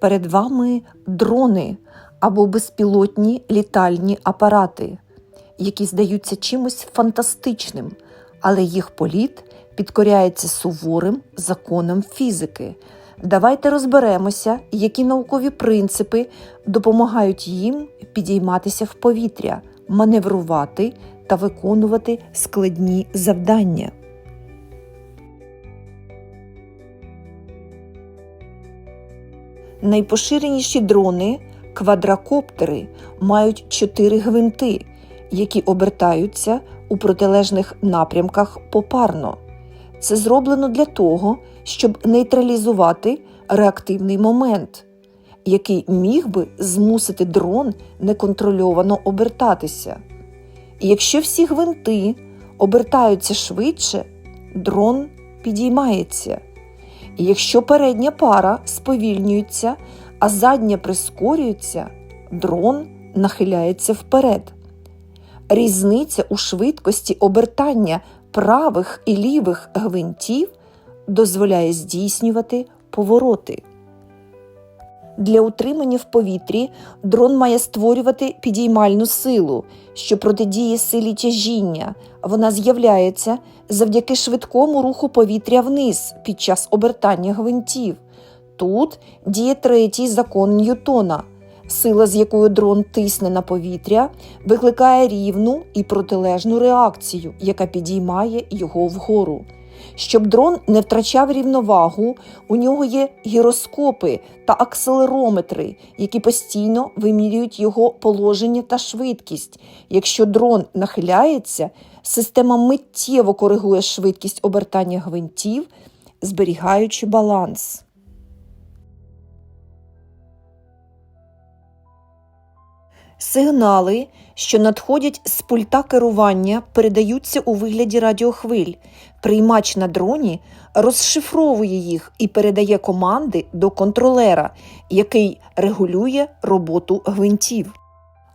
Перед вами дрони або безпілотні літальні апарати, які здаються чимось фантастичним, але їх політ підкоряється суворим законам фізики. Давайте розберемося, які наукові принципи допомагають їм підійматися в повітря, маневрувати та виконувати складні завдання. Найпоширеніші дрони квадрокоптери мають чотири гвинти, які обертаються у протилежних напрямках попарно. Це зроблено для того, щоб нейтралізувати реактивний момент, який міг би змусити дрон неконтрольовано обертатися. І якщо всі гвинти обертаються швидше, дрон підіймається. Якщо передня пара сповільнюється, а задня прискорюється, дрон нахиляється вперед. Різниця у швидкості обертання правих і лівих гвинтів дозволяє здійснювати повороти. Для утримання в повітрі дрон має створювати підіймальну силу, що протидіє силі тяжіння. Вона з'являється завдяки швидкому руху повітря вниз під час обертання гвинтів. Тут діє третій закон Ньютона. Сила, з якою дрон тисне на повітря, викликає рівну і протилежну реакцію, яка підіймає його вгору. Щоб дрон не втрачав рівновагу, у нього є гіроскопи та акселерометри, які постійно вимірюють його положення та швидкість. Якщо дрон нахиляється, система миттєво коригує швидкість обертання гвинтів, зберігаючи баланс. Сигнали, що надходять з пульта керування, передаються у вигляді радіохвиль. Приймач на дроні розшифровує їх і передає команди до контролера, який регулює роботу гвинтів.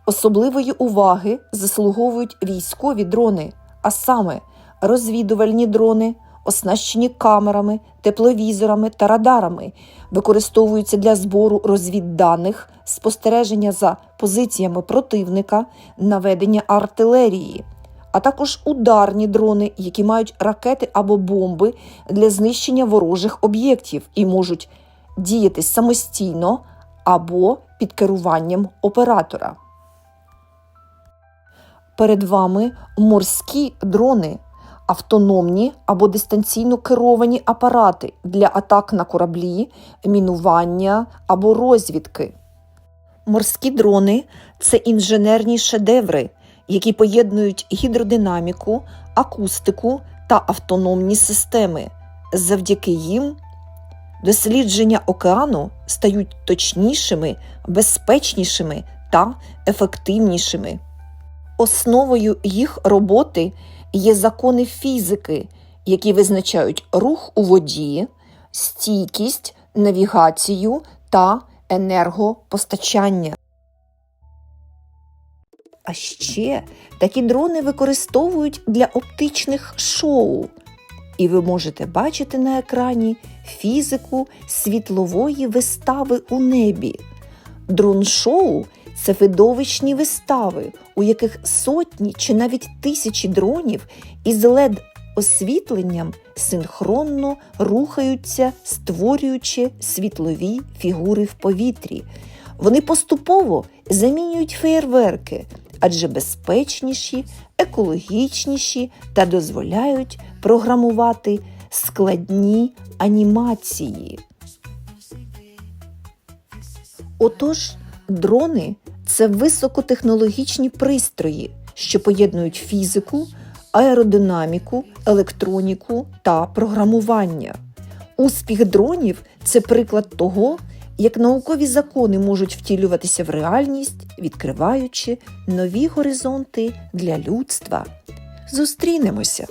Особливої уваги заслуговують військові дрони, а саме розвідувальні дрони, оснащені камерами, тепловізорами та радарами, використовуються для збору розвідданих, спостереження за позиціями противника, наведення артилерії, а також ударні дрони, які мають ракети або бомби для знищення ворожих об'єктів і можуть діяти самостійно або під керуванням оператора. Перед вами морські дрони, автономні або дистанційно керовані апарати для атак на кораблі, мінування або розвідки. Морські дрони це інженерні шедеври, які поєднують гідродинаміку, акустику та автономні системи. Завдяки їм дослідження океану стають точнішими, безпечнішими та ефективнішими. Основою їх роботи є закони фізики, які визначають рух у воді, стійкість, навігацію та енергопостачання. А ще такі дрони використовують для оптичних шоу. І ви можете бачити на екрані фізику світлової вистави у небі. Дрон-шоу це видовищні вистави, у яких сотні чи навіть тисячі дронів із led освітленням синхронно рухаються, створюючи світлові фігури в повітрі. Вони поступово замінюють феєрверки, адже безпечніші, екологічніші та дозволяють програмувати складні анімації. Отож, дрони це високотехнологічні пристрої, що поєднують фізику, аеродинаміку, електроніку та програмування. Успіх дронів це приклад того, як наукові закони можуть втілюватися в реальність, відкриваючи нові горизонти для людства. Зустрінемося!